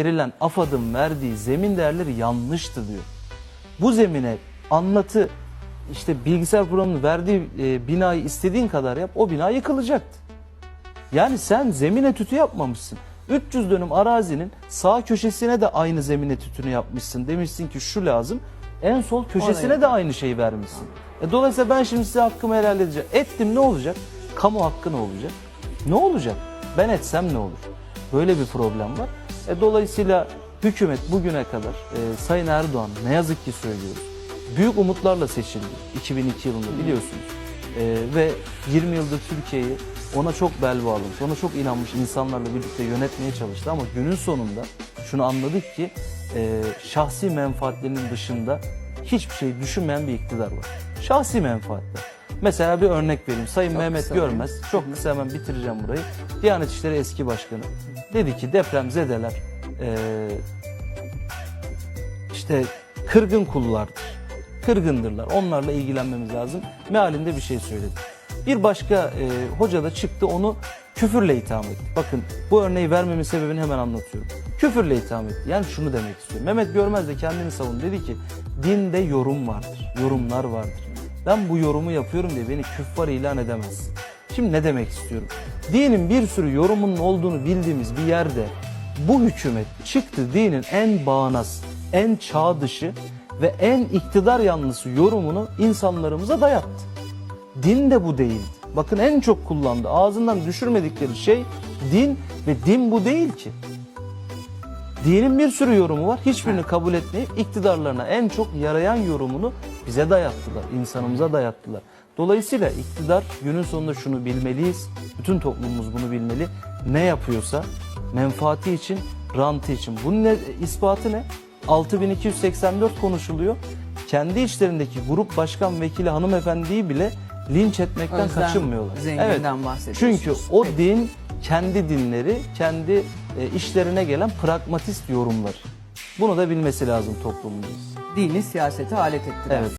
verilen AFAD'ın verdiği zemin değerleri yanlıştı diyor. Bu zemine anlatı işte bilgisayar programının verdiği e, binayı istediğin kadar yap o bina yıkılacaktı. Yani sen zemin etütü yapmamışsın. 300 dönüm arazinin sağ köşesine de aynı zemin etütünü yapmışsın. Demişsin ki şu lazım. En sol köşesine de aynı şeyi vermişsin. E, dolayısıyla ben şimdi size hakkımı helal edeceğim. Ettim ne olacak? Kamu hakkı ne olacak? Ne olacak? Ben etsem ne olur? Böyle bir problem var. E, dolayısıyla hükümet bugüne kadar e, Sayın Erdoğan ne yazık ki söylüyoruz. Büyük umutlarla seçildi 2002 yılında biliyorsunuz. E, ve 20 yıldır Türkiye'yi ona çok bel bağlamış, ona çok inanmış insanlarla birlikte yönetmeye çalıştı ama günün sonunda şunu anladık ki e, şahsi menfaatlerinin dışında hiçbir şey düşünmeyen bir iktidar var. Şahsi menfaatler. Mesela bir örnek vereyim. Sayın Çok Mehmet kısa Görmez, çok kısa hemen bitireceğim burayı. Diyanet İşleri eski başkanı. Dedi ki depremzedeler e, işte kırgın kullardır. Kırgındırlar. Onlarla ilgilenmemiz lazım. Mealinde bir şey söyledi. Bir başka e, hoca da çıktı onu küfürle itham etti. Bakın bu örneği vermemin sebebini hemen anlatıyorum. Küfürle itham etti. Yani şunu demek istiyorum. Mehmet Görmez de kendini savundu. Dedi ki dinde yorum vardır. Yorumlar vardır. Ben bu yorumu yapıyorum diye beni küffar ilan edemezsin. Şimdi ne demek istiyorum? Dinin bir sürü yorumunun olduğunu bildiğimiz bir yerde bu hükümet çıktı dinin en bağnaz, en çağ dışı ve en iktidar yanlısı yorumunu insanlarımıza dayattı. Din de bu değildi. Bakın en çok kullandı. Ağzından düşürmedikleri şey din ve din bu değil ki. Dinin bir sürü yorumu var. Hiçbirini kabul etmeyip iktidarlarına en çok yarayan yorumunu bize dayattılar. insanımıza dayattılar. Dolayısıyla iktidar günün sonunda şunu bilmeliyiz. Bütün toplumumuz bunu bilmeli. Ne yapıyorsa menfaati için, rantı için. Bunun ne, ispatı ne? 6284 konuşuluyor. Kendi içlerindeki grup başkan vekili hanımefendiyi bile linç etmekten Özlem kaçınmıyorlar. Bahsediyorsunuz. Çünkü o Peki. din kendi dinleri, kendi e, işlerine gelen pragmatist yorumlar. Bunu da bilmesi lazım toplumumuz. Dini siyasete alet ettiler. Evet.